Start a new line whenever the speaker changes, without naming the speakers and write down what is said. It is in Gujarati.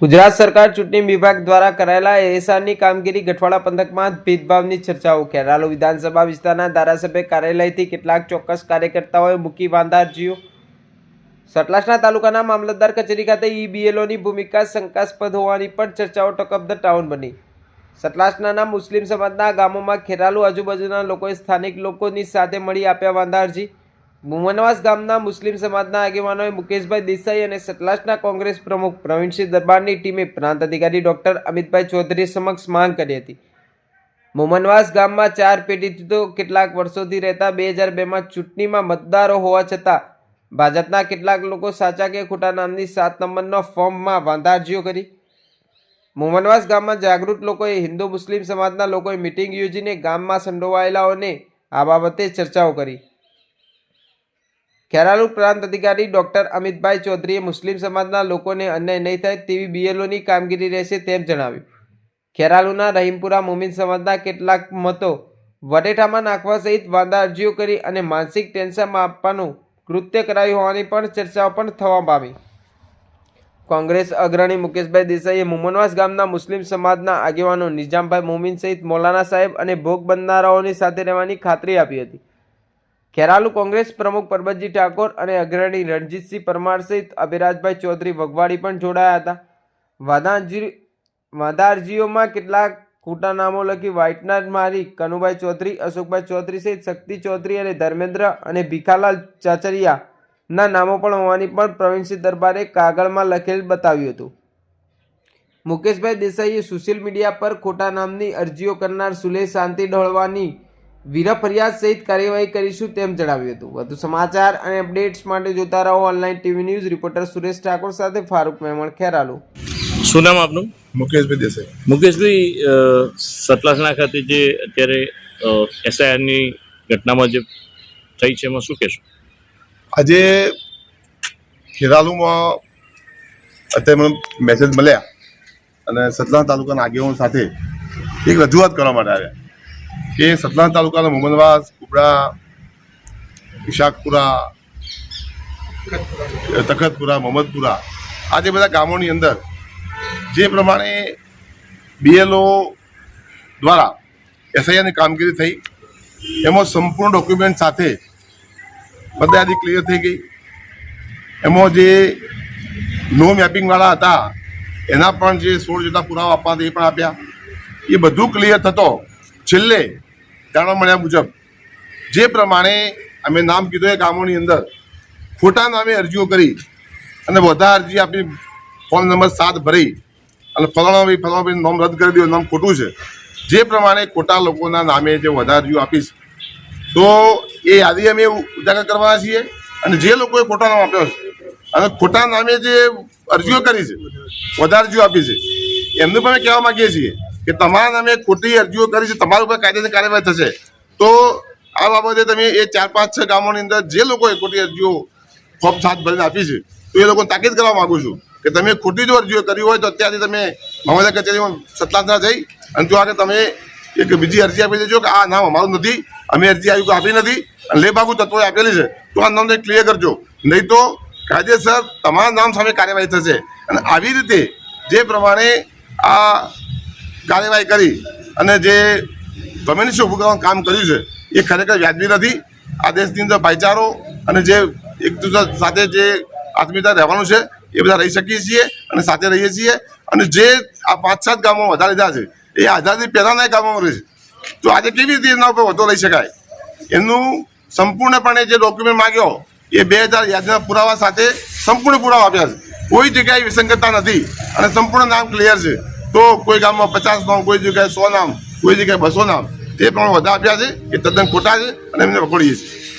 ગુજરાત સરકાર ચૂંટણી વિભાગ દ્વારા કરાયેલા એએસઆરની કામગીરી ગઠવાડા પંથકમાં ભેદભાવની ચર્ચાઓ ખેરાલુ વિધાનસભા વિસ્તારના ધારાસભ્ય કાર્યાલયથી કેટલાક ચોક્કસ કાર્યકર્તાઓએ મૂકી વાંધા અરજીઓ સતલાસના તાલુકાના મામલતદાર કચેરી ખાતે ઈ બીએલઓની ભૂમિકા શંકાસ્પદ હોવાની પણ ચર્ચાઓ ટોક ઓફ ધ ટાઉન બની. સતલાસના મુસ્લિમ સમાજના ગામોમાં ખેરાલુ આજુબાજુના લોકોએ સ્થાનિક લોકોની સાથે મળી આપ્યા વાંધા અરજી મુમનવાસ ગામના મુસ્લિમ સમાજના આગેવાનોએ મુકેશભાઈ દેસાઈ અને સતલાસના કોંગ્રેસ પ્રમુખ પ્રવીણસિંહ દરબારની ટીમે પ્રાંત અધિકારી ડોક્ટર અમિતભાઈ ચૌધરી સમક્ષ માંગ કરી હતી. મુમનવાસ ગામમાં ચાર પેઢીથી તો કેટલાક વર્ષોથી રહેતા બે હજાર બેમાં ચૂંટણીમાં મતદારો હોવા છતાં ભાજપના કેટલાક લોકો સાચા કે ખોટા નામની સાત નંબરનો ફોર્મમાં વાંધારજીઓ કરી. મુમનવાસ ગામમાં જાગૃત લોકોએ હિન્દુ મુસ્લિમ સમાજના લોકોએ મિટિંગ યોજીને ગામમાં સંડોવાયેલાઓને આ બાબતે ચર્ચાઓ કરી. ખેરાલુ પ્રાંત અધિકારી ડોક્ટર અમિતભાઈ ચૌધરીએ મુસ્લિમ સમાજના લોકોને અન્યાય નહીં થાય તેવી બીએલઓની કામગીરી રહેશે તેમ જણાવ્યું. ખેરાલુના રહીમપુરા મોમીન સમાજના કેટલાક મતો વટેટામાં નાખવા સહિત વાંધા અરજીઓ કરી અને માનસિક ટેન્શનમાં આપવાનું કૃત્ય કરાયું હોવાની પણ ચર્ચાઓ પણ થવા પામી. કોંગ્રેસ અગ્રણી મુકેશભાઈ દેસાઈએ મુમનવાસ ગામના મુસ્લિમ સમાજના આગેવાનો નિઝામભાઈ મોમીન સહિત મૌલાના સાહેબ અને ભોગ બનનારાઓની સાથે રહેવાની ખાતરી આપી હતી. ખેરાલુ કોંગ્રેસ પ્રમુખ પરબતજી ઠાકોર અને અગ્રણી રણજીતસિંહ પરમાર સહિત અભિરાજભાઈ ચૌધરી વગવાડી પણ જોડાયા હતા. વાદાજી વાદારજીઓમાં કેટલાક ખોટા નામો લખી વ્હાઇટનર મારી, કનુભાઈ ચૌધરી, અશોકભાઈ ચૌધરી સહિત શક્તિ ચૌધરી અને ધર્મેન્દ્ર અને ભીખાલાલ ચાચરિયાના નામો પણ હોવાની પણ પ્રવીણસિંહ દરબારે કાગળમાં લખેલ બતાવ્યું હતું. મુકેશભાઈ દેસાઈએ સોશિયલ મીડિયા પર ખોટા નામની અરજીઓ કરનાર સુલે શાંતિ ઢોળવાની વીરા ફરિયાદ સહિત કાર્યવાહી કરીશું તેમ જણાવ્યું હતું. વધુ સમાચાર અને અપડેટ્સ માટે જોતા રહો online TV news reporter Suresh Thakor સાથે ફારૂક મહેમણ ખેરાલુ.
શું નામ આપનું?
મુકેશભાઈ દેસાઈ.
મુકેશભાઈ સતલાસણા ખાતે જે અત્યારે એસઆઈઆરની ઘટનામાં જે થઈ છે એમાં શું કહેશો?
આજે ખેરાલુમાં અત્યારે મને મેસેજ મળ્યા અને સતલાસણા તાલુકાના આગેવાનો સાથે એક રજૂઆત કરવા માટે આવ્યા. કે સતલાણ તાલુકાના મોહમ્મદવાસ કુબડા ઇશાકપુરા તખતપુરા, મોહમ્મદપુરા, આ જે બધા ગામોની અંદર જે પ્રમાણે બીએલઓ દ્વારા એસઆઈઆરની કામગીરી થઈ, એમાં સંપૂર્ણ ડોક્યુમેન્ટ સાથે યાદી ક્લિયર થઈ ગઈ. એમાં જે નો મેપિંગવાળા હતા, એના પણ જે સોળ જેટલા પુરાવા આપવા હતા એ પણ આપ્યા. એ બધું ક્લિયર થતો છેલ્લે જાણવા મળ્યા મુજબ, જે પ્રમાણે અમે નામ કીધું એ ગામોની અંદર, ખોટા નામે અરજીઓ કરી અને બધા અરજી આપી ફોન નંબર સાત ભરી અને ફલાણા ભાઈ ફલાણા ભાઈ નામ રદ કરી દીધું, નામ ખોટું છે. જે પ્રમાણે ખોટા લોકોના નામે જે વધારે અરજીઓ આપીશ, તો એ યાદી અમે ઉજાગર કરવાના છીએ અને જે લોકોએ ખોટા નામ આપ્યો છે અને ખોટા નામે જે અરજીઓ કરી છે, વધારે અરજીઓ આપી છે, એમનું પણ અમે કહેવા માંગીએ છીએ કે તમારા નામે ખોટી અરજીઓ કરી છે, તમારા ઉપર કાયદેની કાર્યવાહી થશે. તો આ બાબતે તમે એ ચાર પાંચ છ ગામોની અંદર જે લોકોએ ખોટી અરજીઓ ફોર્મ સાત ભરીને આપી છે, તો એ લોકોને તાકીદ કરવા માગું છું કે તમે ખોટી જો અરજીઓ કરી હોય તો અત્યારથી તમે મામલતદાર કચેરીમાં સત્તાંતરા જઈ અને જો આગળ તમે એક બીજી અરજી આપી દેજો કે આ નામ અમારું નથી, અમે અરજી આવી આપી નથી અને લેબાગુ તત્વોએ આપેલી છે, તો આ નામને ક્લિયર કરજો. નહીં તો કાયદેસર તમારા નામ સામે કાર્યવાહી થશે. અને આવી રીતે જે પ્રમાણે આ કાર્યવાહી કરી અને જે કમ્યુનિસ્ટ કરવાનું કામ કર્યું છે, એ ખરેખર વ્યાજબી નથી. આ દેશની અંદર ભાઈચારો અને જે એક સાથે જે આત્મીયતા રહેવાનું છે, એ બધા રહી શકીએ છીએ અને સાથે રહીએ છીએ. અને જે આ પાંચ સાત ગામો વધારે લીધા છે, એ આઝાદી પહેલાંના ગામોમાં રહે છે. તો આજે કેવી રીતે એના ઉપર વધુ લઈ શકાય? એમનું સંપૂર્ણપણે જે ડોક્યુમેન્ટ માગ્યો, એ બે હજાર યાદીના પુરાવા સાથે સંપૂર્ણ પુરાવા આપ્યા છે. કોઈ જગ્યાએ વિસંગતતા નથી અને સંપૂર્ણ નામ ક્લિયર છે. તો કોઈ ગામમાં પચાસ નામ કોઈ જગ્યાએ સો નામ કોઈ જગ્યાએ બસો નામ તે પ્રમાણે વધારે આપ્યા છે એ તદ્દન ખોટા છે અને એમને વખોડીએ છીએ.